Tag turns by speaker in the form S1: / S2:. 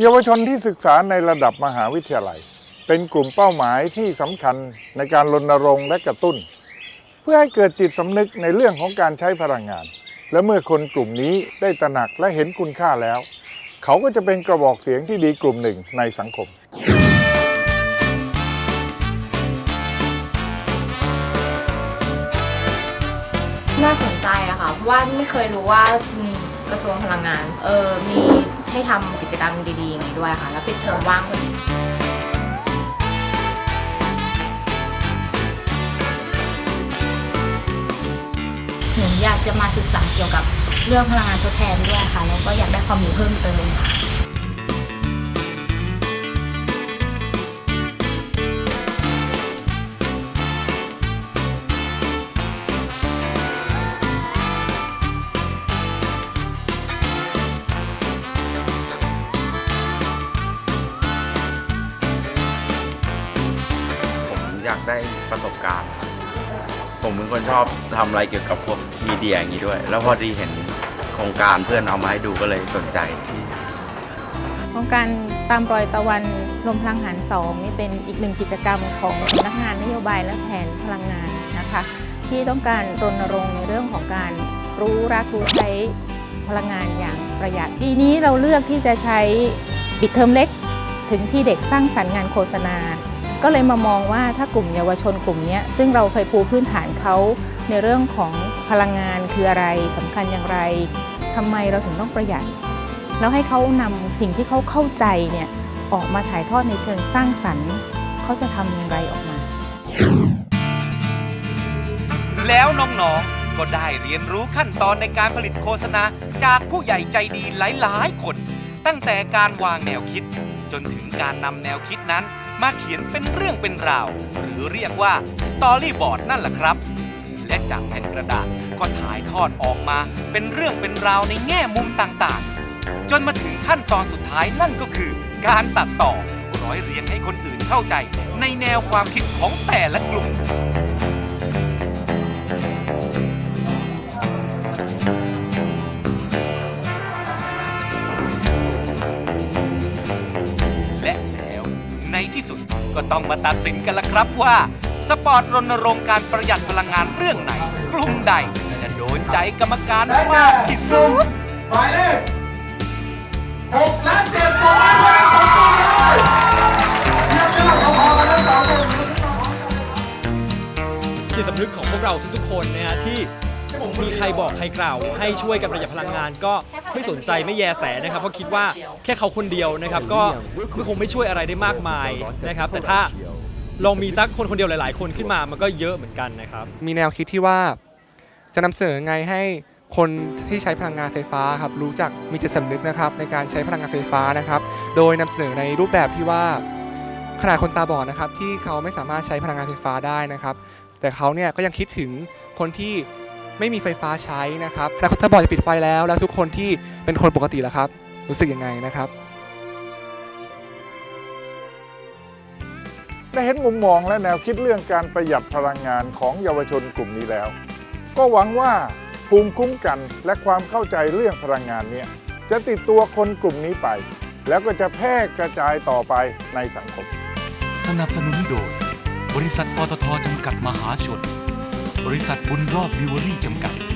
S1: เยาวชนที่ศึกษาในระดับมหาวิทยาลัย เป็นกลุ่มเป้าหมายที่สำคัญในการรณรงค์และกระตุ้น เพื่อให้เกิดจิตสำนึกในเรื่องของการใช้พลังงาน และเมื่อคนกลุ่มนี้ได้ตระหนักและเห็นคุณค่าแล้ว เขาก็จะเป็นกระบอกเสียงที่ดีกลุ่มหนึ่งในสังคม
S2: น่าสนใจอะค่ะเพราะว่าไม่เคยรู้ว่า กระทรวงพลังงานเออมีให้ทำกิจกรรมดีๆอย่างนี้ด้วยค่ะ แล้วปิดเทอมว่างพอดี
S3: หนูอยากจะมาศึกษาเกี่ยวกับเรื่องพลังงานทดแทนด้วยค่ะ แล้วก็อยากได้ความรู้เพิ่มเติมค่ะ
S4: อยากได้ประสบการณ์ครับผมเป็นคนชอบทำอะไรเกี่ยวกับพวกมีเดียอย่างนี้ด้วย แล้วพอดีเห็นโครงการเพื่อนเอามาให้ดูก็เลยสนใจ
S5: โครงการตามรอยตะวันลมพลังหารสองนี่เป็นอีกหนึ่งกิจกรรมของสำนักงานนโยบายและแผนพลังงานนะคะ ที่ต้องการรณรงค์ในเรื่องของการรู้รักรู้ใช้พลังงานอย่างประหยัด ปีนี้เราเลือกที่จะใช้ปิดเทอมเล็ก ถึงที่เด็กสร้างสรรค์งานโฆษณา ก็เลยมามองว่าถ้ากลุ่มเยาวชนกลุ่มนี้ซึ่งเราเคยปูพื้นฐานเขาในเรื่องของพลังงานคืออะไรสำคัญอย่างไรทำไมเราถึงต้องประหยัด แล้วให้เขานำสิ่งที่เขาเข้าใจเนี่ยออกมาถ่ายทอดในเชิงสร้างสรรค์ เขาจะทำอย่างไรออกมา
S6: แล้วน้องๆ ก็ได้เรียนรู้ขั้นตอนในการผลิตโฆษณาจากผู้ใหญ่ใจดีหลายๆ คน ตั้งแต่การวางแนวคิด จนถึงการนำแนวคิดนั้น มาเขียนเป็นเรื่องเป็นราว หรือเรียกว่าสตอรี่บอร์ดนั่นแหละครับ และจากแผ่นกระดาษก็ถ่ายทอดออกมาเป็นเรื่องเป็นราวในแง่มุมต่างๆ จนมาถึงขั้นตอนสุดท้ายนั่นก็คือ การตัดต่อร้อยเรียงให้คนอื่นเข้าใจ ในแนวความคิดของแต่ละกลุ่ม ก็ต้องมาตัดสินกันละครับว่า สปอร์ตรณรงค์การประหยัดพลังงานเรื่องไหน กลุ่มใด จะโดนใจกรรมการมากที่สุด
S1: หมายเลขหกและเจ็ดสองร้อยแปดสองตัวเลยเยี่ยมยอดพอๆกันทั้งสองคน
S7: จิตสำนึกของพวกเราทุกๆคนนะฮะที่ มีใครบอกใครกล่าว ให้ช่วยกันประหยัดพลังงาน ก็ไม่สนใจไม่แยแสนะครับเพราะคิดว่าแค่เขาคนเดียวนะครับ ก็ไม่คงไม่ช่วยอะไรได้มากมายนะครับ แต่ถ้าลองมีสักคนคนเดียวหลาย ๆ คนขึ้นมามันก็เยอะเหมือนกันนะครับ
S8: มีแนวคิดที่ว่าจะนำเสนอไงให้คนที่ใช้พลังงานไฟฟ้าครับรู้จักมีจิตสำนึกนะครับ ในการใช้พลังงานไฟฟ้านะครับ โดยนำเสนอในรูปแบบที่ว่าขนาดคนตาบอดนะครับที่เขาไม่สามารถใช้พลังงานไฟฟ้าได้นะครับ แต่เขาเนี่ยก็ยังคิดถึงคนที่ ไม่มีไฟฟ้าใช้นะครับแล้วตาบอดจะปิดไฟแล้วแล้วทุกคนที่เป็นคนปกติแล้วครับ รู้สึกยังไงนะครับ
S1: ได้เห็นมุมมองและแนวคิดเรื่องการประหยัดพลังงานของเยาวชนกลุ่มนี้แล้ว ก็หวังว่าภูมิคุ้มกันและความเข้าใจเรื่องพลังงานเนี้จะติดตัวคนกลุ่มนี้ไป แล้วก็จะแพร่กระจายต่อไปในสังคม
S9: สนับสนุนโดย บริษัทปตทจำกัดมหาชน บริษัทบุญรอบบิวเวอรี่จำกัด